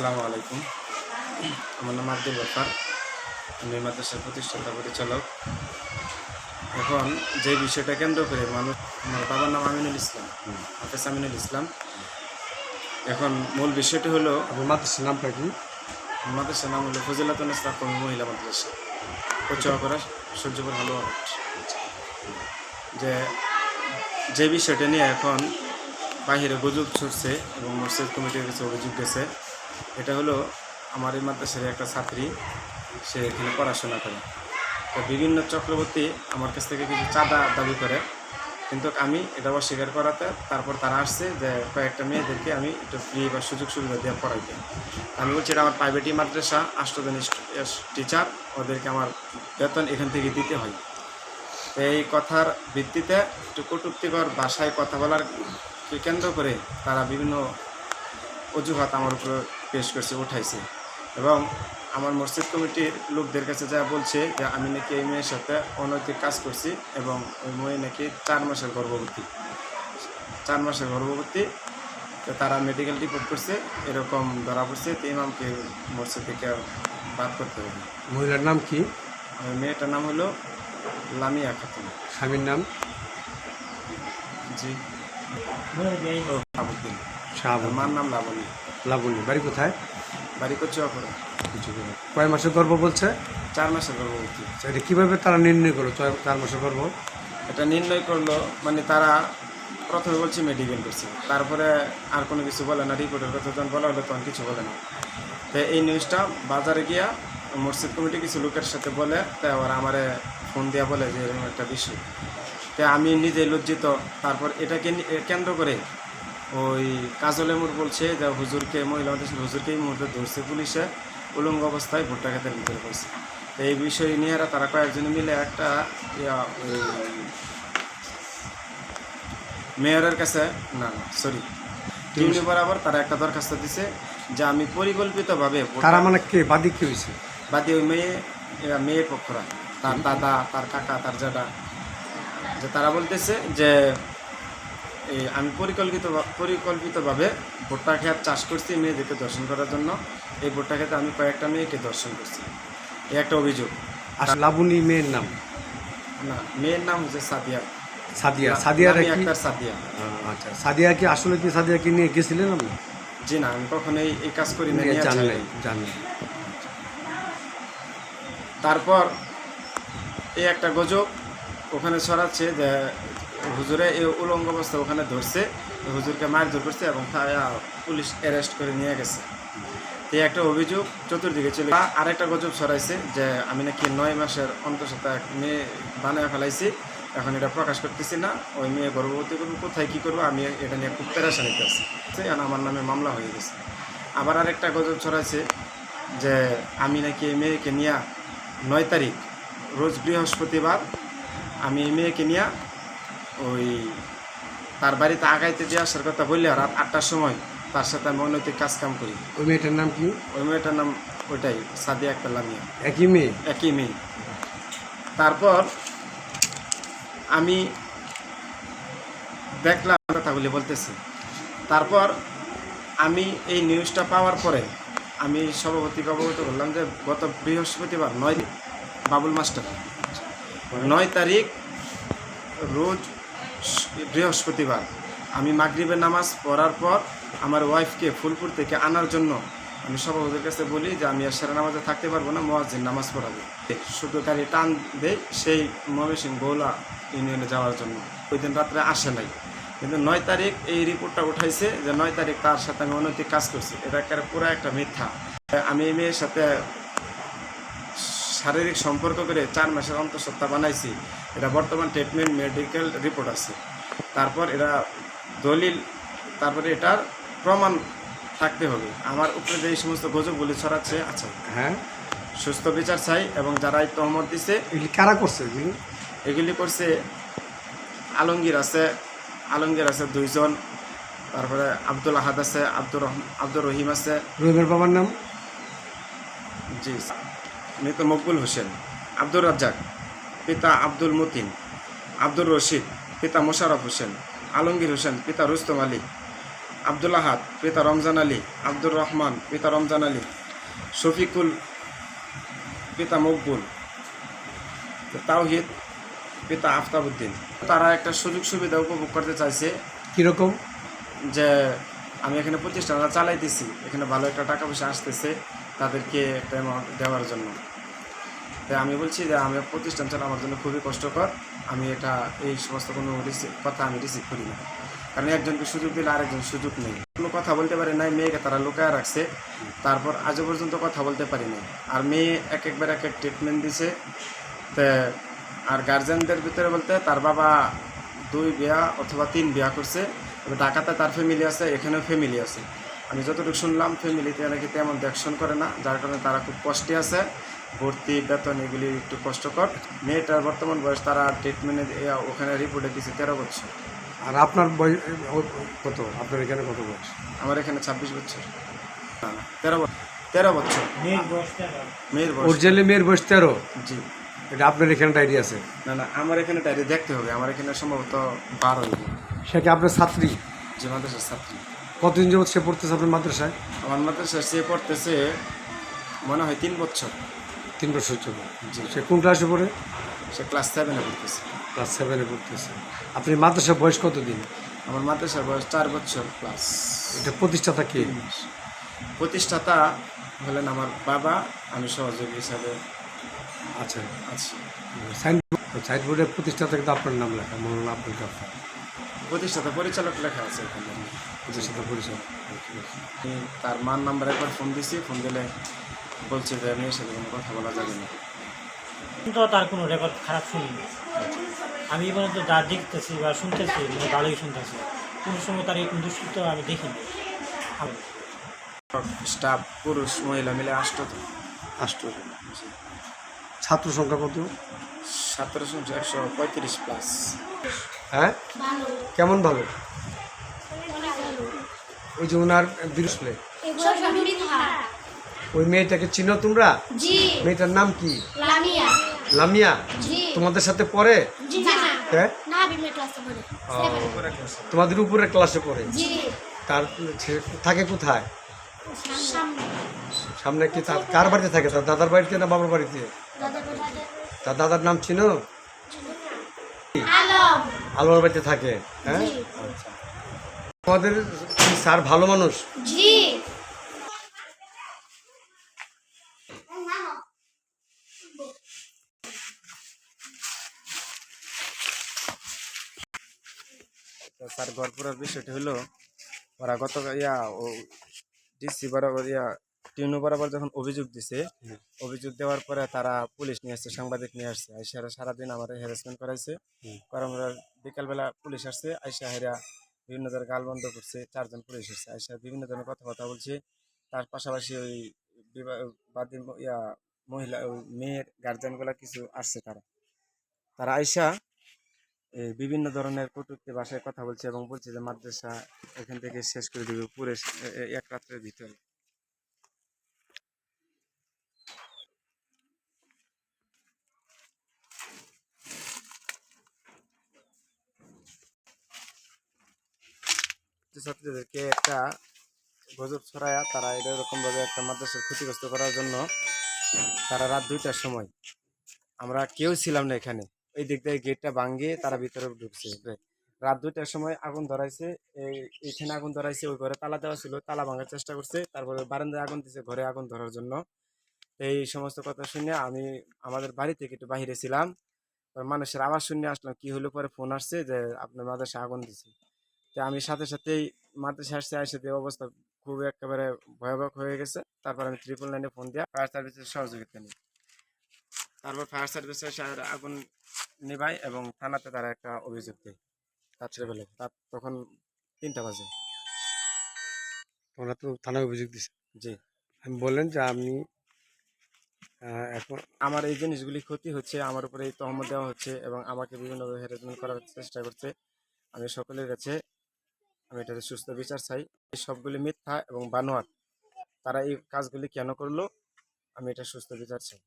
আসসালামু আলাইকুম। আমার নাম আব্দুল গফার। আমি মাদ্রাসার প্রতিষ্ঠাতা পরিচালক। এখন যে বিষয়টা কেন্দ্র করে মানুষ আমার বাবার নাম আমিনুল ইসলাম। হাফেজ আমিনুল ইসলাম। এখন মূল বিষয়টি হলো আপনার মাদ্রাসার নামটা কি? মাদ্রাসার নাম হলো ফজিলাতুন ইসলাম মহিলা মাদ্রাসা। করা সূর্যপুর ভালো যে যে বিষয়টা নিয়ে এখন বাহিরে গুজব ছুটছে এবং মসজিদ কমিটির কাছে অভিযোগ গেছে। এটা হলো আমার এই মাদ্রাসার একটা ছাত্রী, সে এখানে পড়াশোনা করে। তো বিভিন্ন চক্রবর্তী আমার কাছ থেকে কিছু চাঁদা দাবি করে। কিন্তু আমি এটা অস্বীকার করাতে তারপর তারা আসছে যে কয়েকটা মেয়েদেরকে আমি একটু ফ্রি বা সুযোগ সুবিধা দিয়ে পড়াইতে। আমি বলছি, এটা আমার প্রাইভেটই মাদ্রাসা, আষ্টজন টিচার ওদেরকে আমার বেতন এখান থেকে দিতে হয়। তো এই কথার ভিত্তিতে একটু কটুক্তিকর ভাষায় কথা বলার কেন্দ্র করে তারা বিভিন্ন অজুহাত আমার উপর পেশ করছে উঠাইছে। এবং আমার মসজিদ কমিটির লোকদের কাছে যা বলছে যে আমি নাকি এই মেয়ের সাথে অনৈতিক কাজ করছি এবং ওই মেয়ে নাকি চার মাসের গর্ভবতী। চার মাসের গর্ভবতী তো তারা মেডিকেল রিপোর্ট করছে এরকম ধরা পড়ছে তো ইমামকে মসজিদ থেকে বাদ করতে হবে। মহিলার নাম কি? মেয়েটার নাম হলো লামিয়া খাতুন। স্বামীর নাম? জি। ও আবুদ্দিন। শাহাব আমার নাম লাবণী লাবণী বাড়ি কোথায়? বাড়ি করছে অপরা কয় মাসের গর্ভ বলছে? চার মাসের গর্ভবতী আচ্ছা, এটা কীভাবে তারা নির্ণয় করল চার মাসের গর্ভ? এটা নির্ণয় করল মানে তারা প্রথমে বলছে মেডিকেল করছে। তারপরে আর কোনো কিছু বলে না রিপোর্টের কথা যখন বলা হলো তখন কিছু বলে না। তো এই নিউজটা বাজারে গিয়া মসজিদ কমিটি কিছু লোকের সাথে বলে তাই আবার আমারে ফোন দিয়া বলে যে এরকম একটা বিষয়। তো আমি নিজে লজ্জিত। তারপর এটাকে কেন্দ্র করে ওই কাজল এমুর বলছে যে হুজুরকে মহিলা মাদ্রাসার হুজুরকে এই মুহূর্তে ধরছে পুলিশে উলঙ্গ অবস্থায় ভুট্টা খেতের ভিতরে পড়ছে। তো এই বিষয় নিয়ে এরা তারা কয়েকজন মিলে একটা মেয়রের কাছে না না সরি টিউনি বরাবর তারা একটা দরখাস্ত দিছে যে আমি পরিকল্পিতভাবে তারা মানে কে বাদী কি হয়েছে? বাদী ওই মেয়ে মেয়ের পক্ষরা তার দাদা তার কাকা তার জাডা যে তারা বলতেছে যে আমি পরিকল্পিত পরিকল্পিতভাবে ভুট্টা খেত চাষ করছি মেয়েদেরকে দর্শন করার জন্য। এই ভুট্টা খেতে আমি কয়েকটা মেয়েকে দর্শন করছি। এই একটা অভিযোগ। আর লাবণী মেয়ের নাম? না মেয়ের নাম হচ্ছে সাদিয়া। সাদিয়া। কি? আক্তার সাদিয়া। আচ্ছা। সাদিয়া কি আসলে কি সাদিয়াকে নিয়ে গেছিলেন আপনি? জি না আমি কখনোই এই কাজ করি না যাই জানলেন নাই। তারপর এই একটা গজব ওখানে ছড়াচ্ছে যে হুজুরে এই উলঙ্গ অবস্থা ওখানে ধরছে, হুজুরকে মারধর করছে এবং পুলিশ অ্যারেস্ট করে নিয়ে গেছে। তো এই একটা অভিযোগ চতুর্দিকে চলে আরেকটা গজব ছড়াইছে যে আমি নাকি নয় মাসের অন্তঃসত্ত্বা এক মেয়ে বানায় ফেলাইছি, এখন এটা প্রকাশ করতেছি না, ওই মেয়ে গর্ভবতী করব, কোথায় কী করব, আমি এটা নিয়ে খুব পেরেশানিতে আছি। এখন আমার নামে মামলা হয়ে গেছে। আবার আরেকটা গজব ছড়াইছে যে আমি নাকি এই মেয়েকে নিয়ে নয় তারিখ, রোজ বৃহস্পতিবার আমি এই মেয়েকে নিয়ে ওই তার বাড়িতে আগাইতে দিয়ে আসার কথা বললে রাত আটটার সময় তার সাথে আমি অনৈতিক কাজ কাম করি। ওই মেয়েটার নাম কি? ওই মেয়েটার নাম ওইটাই সাদিয়া একটা লামিয়া। একই মেয়ে? একই মেয়ে। তারপর আমি দেখলাম কথাগুলি বলতেছি। তারপর আমি এই নিউজটা পাওয়ার পরে আমি সভাপতিকে অবগত করলাম যে গত বৃহস্পতিবার নয় বাবুল মাস্টার নয় তারিখ রোজ বৃহস্পতিবার। আমি মাগরিবের নামাজ পড়ার পর আমার ওয়াইফকে ফুলপুর থেকে আনার জন্য আমি সভাপতির কাছে বলি যে, আমি এসারা নামাজে থাকতে পারব না, মোয়াজ্জিন নামাজ পড়াবো। শুধু গাড়ি টান দেয় সেই ময়মনসিং গৌলা ইউনিয়নে যাওয়ার জন্য। ওই দিন রাত্রে আসে নাই। কিন্তু নয় তারিখ এই রিপোর্টটা উঠাইছে যে, নয় তারিখ তার সাথে আমি অনৈতিক কাজ করছি। এটা একটা পুরো একটা মিথ্যা। আমি এই মেয়ের সাথে শারীরিক সম্পর্ক করে চার মাসের অন্তঃসত্ত্বা বানাইছি। এটা বর্তমান ট্রিটমেন্ট মেডিকেল রিপোর্ট আছে। তারপর এটা দলিল তারপরে এটার প্রমাণ থাকতে হবে। আমার উপরে যে সমস্ত গজবগুলি ছড়াচ্ছে আচ্ছা। হ্যাঁ। সুস্থ বিচার চাই এবং যারা এই তহমত দিছে এগুলি কারা করছে এগুলি? এগুলি করছে আলমগীর আছে আলমগীর আছে দুইজন। তারপরে আব্দুল আহাদ আছে আব্দুর রহম আব্দুর রহিম আছে। রহিমের বাবার নাম? জি মৃত মকবুল হোসেন আব্দুর রাজ্জাক। পিতা আব্দুল মতিন আব্দুর রশিদ পিতা মোশারফ হোসেন আলমগীর হোসেন পিতা রুস্তম আলী আব্দুল আহাদ পিতা রমজান আলী আব্দুর রহমান পিতা রমজান আলী শফিকুল পিতা মকবুল তাওহিদ পিতা আফতাবুদ্দিন। তারা একটা সুযোগ সুবিধা উপভোগ করতে চাইছে। কীরকম? যে আমি এখানে প্রতিষ্ঠানটা চালাইতেছি এখানে ভালো একটা টাকা পয়সা আসতেছে তাদেরকে একটা অ্যামাউন্ট দেওয়ার জন্য। তাই আমি বলছি যে আমি প্রতিষ্ঠান চালা আমার জন্য খুবই কষ্টকর। আমি এটা, এই সমস্ত কোনো কথা আমি রিসিভ করি না। কারণ একজনকে সুযোগ দিলে আরেকজন সুযোগ নেই। কোনো কথা বলতে পারে নাই, মেয়েকে তারা লুকায় রাখছে। তারপর আজও পর্যন্ত কথা বলতে পারি নাই। আর মেয়ে এক একবার এক এক ট্রিটমেন্ট দিছে। তে, আর গার্জেনদের ভিতরে বলতে তার বাবা দুই বিয়া অথবা তিন বিয়া করছে। ঢাকাতে তার ফ্যামিলি আছে, এখানেও ফ্যামিলি আছে। আমি যতটুকু শুনলাম ফ্যামিলিতে নাকি তেমন দেখশন করে না। যার কারণে তারা খুব কষ্টে আছে। ভর্তি বেতন এগুলি একটু কষ্টকর। মেয়েটার বর্তমান বয়স তারা ট্রিটমেন্টে ওখানে রিপোর্টে দিচ্ছে তেরো বছর। আর আপনার বয়স কত? আপনার এখানে কত বয়স? আমার এখানে ছাব্বিশ বছর। তেরো বছর তেরো বছর। মেয়ের ওর জেলে মেয়ের বয়স। তেরো? জি। এটা আপনার এখানে ডায়েরি আছে? না না আমার এখানে ডায়েরি দেখতে হবে। আমার এখানে সম্ভবত বারো সে কি আপনার ছাত্রী? যে মাদ্রাসার ছাত্রী। কতদিন যাবত সে পড়তেছে আপনার মাদ্রাসায়? আমার মাদ্রাসা সে পড়তেছে মনে হয় তিন বছর। তিন বছর চল সে কোন ক্লাসে পড়ে সে ক্লাস সেভেনে পড়তেছে। ক্লাস সেভেনে পড়তেছে। আপনি মাদ্রাসার বয়স কতদিন? আমার মাদ্রাসার বয়স চার বছর প্লাস এটা প্রতিষ্ঠাতা কে? প্রতিষ্ঠাতা হলেন আমার বাবা আমি সহযোগী হিসাবে আচ্ছা। আছি। সাইনবোর্ড সাইনবোর্ডের প্রতিষ্ঠাতা কিন্তু আপনার নাম লেখা মৌলানা আব্দুল গাফার প্রতিষ্ঠাতা পরিচালক লেখা আছে এখানে। প্রতিষ্ঠাতা পরিচালক। আমি তার মার নাম্বার একবার ফোন দিছি ফোন দিলে বলছে যে মেয়ের সাথে কোনো কথা বলা যাবে না। কিন্তু তার কোনো রেকর্ড খারাপ শুনিনি। আমি এই পর্যন্ত যা দেখতেছি বা শুনতেছি মানে ভালোই শুনতেছি। কোনো সময় তার এরকম দুষ্কৃত আমি দেখিনি। আর স্টাফ পুরুষ মহিলা মিলে আষ্ট আষ্টজন ছাত্র সংখ্যা কত? সতেরোশো একশো পঁয়ত্রিশ প্লাস হ্যাঁ? কেমন ভালো? ওই যে ওনার মিথ্যা ওই মেয়েটাকে চিনো তোমরা? মেয়েটার নাম কি? লামিয়া। তোমাদের সাথে পড়ে? হ্যাঁ? তোমাদের উপরে ক্লাসে পড়ে? তার থাকে কোথায়? সামনে। কি তার কার বাড়িতে থাকে? তার দাদার বাড়িতে না বাবার বাড়িতে? তার দাদার নাম চিনো? আলোর বাড়িতে থাকে হ্যাঁ? তোমাদের স্যার ভালো মানুষ? জি। তো স্যার গড়পুরার বিষয়টি হলো ওরা গত ইয়া ও ডিসি বরাবর ইয়া টিউনু বরাবর যখন অভিযোগ দিছে অভিযোগ দেওয়ার পরে তারা পুলিশ নিয়ে আসছে সাংবাদিক নিয়ে আসছে। আইসারা সারাদিন আমার হ্যারাসমেন্ট করাইছে। কারণ ওরা বিকালবেলা পুলিশ আসছে আইসা হেরা বিভিন্ন ধরনের গাল বন্ধ করছে চারজন পুলিশ আসছে। আইসা বিভিন্ন ধরনের কথাবার্তা বলছে। তার পাশাপাশি ওই বিবাহ বাদী ইয়া মহিলা ওই মেয়ের গার্জেনগুলা কিছু আসছে তারা। তারা আইসা বিভিন্ন ধরনের কটূক্তি ভাষায় কথা বলছে এবং বলছে যে মাদ্রাসা এখান থেকে শেষ করে দেবে পুরে এক রাত্রের ভিতরে। ছাত্রীদেরকে একটা গজব ছড়ায়া তারা এরকম ভাবে একটা মাদ্রাসার ক্ষতিগ্রস্ত করার জন্য তারা রাত দুইটার সময়, আমরা কেউ ছিলাম না এখানে। এই দিক দিয়ে গেটটা ভাঙিয়ে তারা ভিতরে ঢুকছে। রাত দুইটার সময় আগুন ধরাইছে এই এইখানে আগুন ধরাইছে, ওই ঘরে তালা দেওয়া ছিল, তালা ভাঙার চেষ্টা করছে, তারপরে বারান্দায় আগুন দিছে ঘরে আগুন ধরার জন্য। এই সমস্ত কথা শুনে আমি আমাদের বাড়ি থেকে একটু বাইরে ছিলাম। মানুষের আওয়াজ শুনে আসলাম, কি হলো পরে ফোন আসছে যে আপনার মাদ্রাসা আগুন দিছে। তো আমি সাথে সাথেই মাদ্রাসা আসছে, আসে দিয়ে অবস্থা খুব একেবারে ভয়াবহ হয়ে গেছে। তারপর আমি ট্রিপল নাইনে ফোন দিয়া ফায়ার সার্ভিসের সহযোগিতা নিই। তারপর ফায়ার সার্ভিসে এসে আগুন নেভায় এবং থানাতে তারা একটা অভিযোগ দেয় রাত্রেবেলায় তার তখন তিনটা বাজে। তোমরা তো থানায় অভিযোগ দিচ্ছে জি। আমি বললেন যে আপনি আহ, এখন আমার এই জিনিসগুলি ক্ষতি হচ্ছে আমার উপরে এই তহমত দেওয়া হচ্ছে এবং আমাকে বিভিন্নভাবে হ্যারাসমেন্ট করার চেষ্টা করছে। আমি সকলের কাছে আমি এটার সুস্থ বিচার চাই। এই সবগুলি মিথ্যা এবং বানোয়ার তারা এই কাজগুলি কেন করল? আমি এটা সুস্থ বিচার চাই।